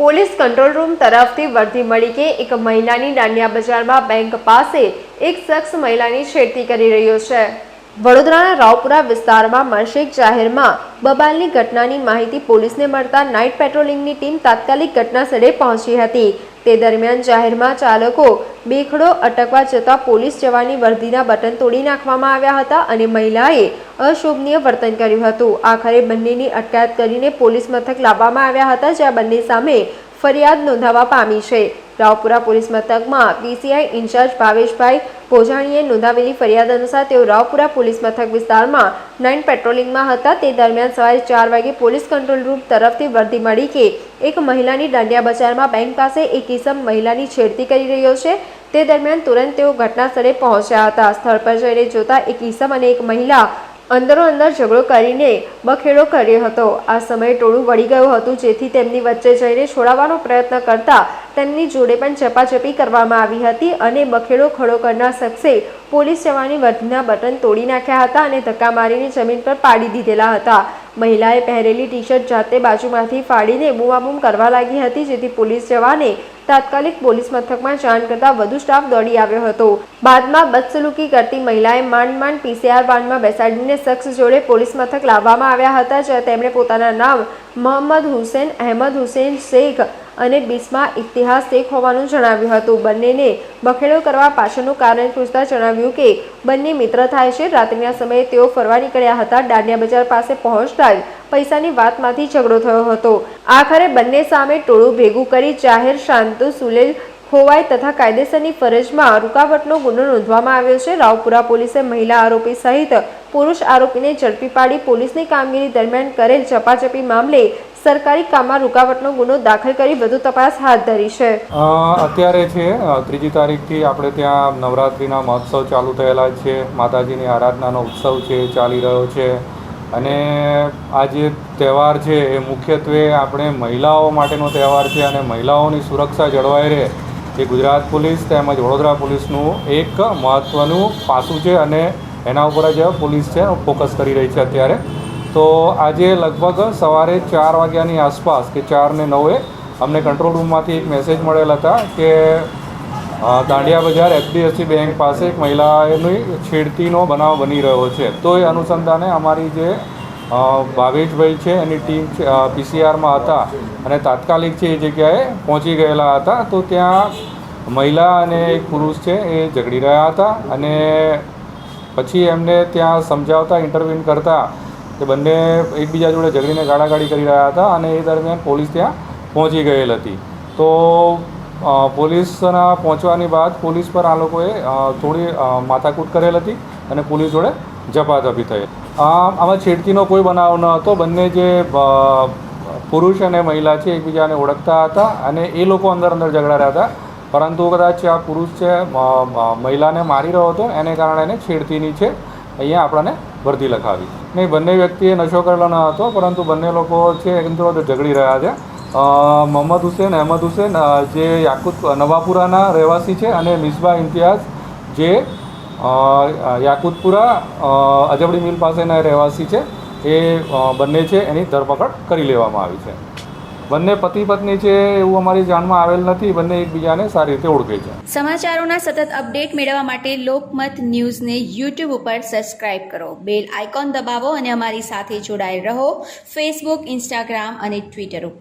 Police control room તરફથી વર્ધી મળી કે એક મહિલાની દાંડિયા બજારમાં બેંક પાસે એક શખ્સ મહિલાની છેડતી કરી રહ્યો છે. વડોદરાના રાવપુરા વિસ્તારમાં મર્શેક જાહેરમાં બબાલની ઘટનાની માહિતી પોલીસને મળતા નાઇટ પેટ્રોલિંગની ટીમ તાત્કાલિક ઘટના સ્થળે પહોંચી હતી. તે દરમિયાન જાહેરમાં ચાલકો બેખડો અટકવા જતા પોલીસ જવાની વર્દીના બટન તોડી નાખવામાં આવ્યા હતા અને મહિલાએ અશોભનીય વર્તન કર્યું હતું. આખરે બંનેની અટકાયત કરીને પોલીસ મથક લાવવામાં આવ્યા હતા, જ્યાં બંને સામે ફરિયાદ નોંધાવા પામી છે. રાવપુરા પોલીસ મથકમાં પીસીઆઈ ઇન્ચાર્જ ભાવેશભાઈ ભોજાણીએ નોંધાવેલી ફરિયાદ અનુસાર તેઓ રાવપુરા પોલીસ મથક વિસ્તારમાં નાઇન પેટ્રોલિંગમાં હતા. તે દરમિયાન સવારે ચાર વાગે પોલીસ કંટ્રોલ રૂમ તરફથી વર્દી મળી કે એક મહિલાની દાંડિયા બજારમાં બેંક પાસે એક ઇસમ મહિલાની છેડતી કરી રહ્યો છે. તે દરમિયાન તુરંત તેઓ ઘટના સ્થળે પહોંચ્યા હતા. સ્થળ પર જઈને જોતા એક ઇસમ અને એક મહિલા અંદરો અંદર ઝઘડો કરીને બખેડો કર્યો હતો. આ સમયે ટોળું વળી ગયું હતું, જેથી તેમની વચ્ચે જઈને છોડાવવાનો પ્રયત્ન કરતા તેમની જોડે પણ ચપાચપી કરવામાં આવી હતી અને બખેડો ખડો કરનાર શખ્સે પોલીસ જવાની વર્ધીના બટન તોડી નાખ્યા હતા અને ધક્કા મારીને જમીન પર પાડી દીધેલા હતા. મહિલાએ પહેરેલી ટી શર્ટ જાતે બાજુમાંથી ફાડીને બૂમાબૂમ કરવા લાગી હતી, જેથી પોલીસ જવાને તાત્કાલિક પોલીસ મથકમાં જાણ કરતા વધુ સ્ટાફ દોડી આવ્યો હતો. બાદમાં બદસલુકી કરતી મહિલાએ માંડ માંડ પીસીઆર વાનમાં બેસાડીને શખ્સ જોડે પોલીસ મથક લાવવામાં આવ્યા હતા, જ્યાં તેમણે પોતાના નામ મોહમ્મદ હુસેન, અહેમદ હુસેન, શેખ અને બીસમાં ઇતિહાસ શેખ હોવાનું જણાવ્યું હતું. બંનેને બખેડો કરવા પાછળનું કારણ પૂછતા જણાવ્યું કે, બંને મિત્ર થાય છે. રાત્રિના સમયે તેઓ ફરવા નીકળ્યા હતા. દાંડિયા બજાર પાસે પહોંચતા જ પૈસાની વાતમાંથી ઝઘડો થયો હતો. આખરે બંને સામે ટોળું ભેગું કરી જાહેર શાંતુ સુલેલ ખોવાઈ તથા કાયદેસરની ફરજમાં રૂકાવટનો ગુનો નોંધવામાં આવ્યો છે. રાવપુરા પોલીસે મહિલા આરોપી સહિત પુરુષ આરોપીને ઝડપી પાડી પોલીસની કામગીરી દરમિયાન કરેલ ઝપાઝપી મામલે સરકારી કામમાં રૂકાવટનો ગુનો દાખલ કરી વધુ તપાસ હાથ ધરી છે. અત્યારે છે ત્રીજી તારીખથી આપણે ત્યાં નવરાત્રિના મહોત્સવ ચાલુ થયેલા છે, માતાજીની આરાધનાનો ઉત્સવ છે, ચાલી રહ્યો છે. અને આ જે તહેવાર છે, એ મુખ્યત્વે આપણે મહિલાઓ માટેનો તહેવાર છે અને મહિલાઓની સુરક્ષા જળવાઈ રહે. એ ગુજરાત પોલીસ તેમજ વડોદરા પોલીસનું એક મહત્ત્વનું પાસું છે અને એના ઉપર જ પોલીસ છે ફોકસ કરી રહી છે અત્યારે. તો આજે લગભગ સવારે ચાર વાગ્યાની આસપાસ કે ચાર ને નવે અમને કંટ્રોલ રૂમમાંથી એક મેસેજ મળેલ હતા કે દાંડિયા બજાર એચડીએફસી બેંક પાસે એક મહિલાની છેડતીનો બનાવ બની રહ્યો છે. તો એ અનુસંધાને અમારી જે ભાવેશભાઈ છે, એની ટીમ પીસીઆરમાં હતા અને તાત્કાલિક છે એ જગ્યાએ પહોંચી ગયેલા હતા, તો ત્યાં મહિલા અને એક પુરુષ છે એ ઝઘડી રહ્યા હતા અને પછી એમને ત્યાં સમજાવતા ઇન્ટરવ્યુ કરતા કે બંને એકબીજા જોડે ઝઘડીને ગાળાગાળી કરી રહ્યા હતા અને એ દરમિયાન પોલીસ ત્યાં પહોંચી ગયેલ હતી. તો પોલીસના પહોંચવાની બાદ પોલીસ પર આ લોકોએ થોડી માથાકૂટ કરેલ હતી અને પોલીસ જોડે ઝપાઝપી થઈ. આમાં છેડતીનો કોઈ બનાવ ન હતો. બંને જે પુરુષ અને મહિલા છે, એકબીજાને ઓળખતા હતા અને એ લોકો અંદર અંદર ઝઘડા રહ્યા હતા. પરંતુ કદાચ આ પુરુષ છે મહિલાને મારી રહ્યો હતો એને કારણે એને છેડતીની છે. અહીંયા આપણને વર્દી લખાવી. નહીં, બંને વ્યક્તિએ નશો કરેલો ન હતો, પરંતુ બંને લોકો છે, એમ થોડો ઝઘડી રહ્યા છે. મોહમ્મદ હુસેન, અહેમદ હુસેન જે યાકુત, નવાપુરાના રહેવાસી છે અને મિસબા ઇમ્તિયાઝ જે યાકુતપુરા અજબડી મિલ પાસેના રહેવાસી છે, એ બંને છે, એની ધરપકડ કરી લેવામાં આવી છે. બંને પતિ પત્ની છે એવું અમારી જાણમાં આવેલ નથી, બંને એકબીજાને સારી રીતે ઓળખે છે. સમાચારોના સતત અપડેટ મેળવવા માટે લોકમત ન્યૂઝને યુટ્યુબ ઉપર સબસ્ક્રાઇબ કરો. બેલ આઇકોન દબાવો અને અમારી સાથે જોડાયેલ રહો ફેસબુક, ઇન્સ્ટાગ્રામ અને ટ્વિટર ઉપર.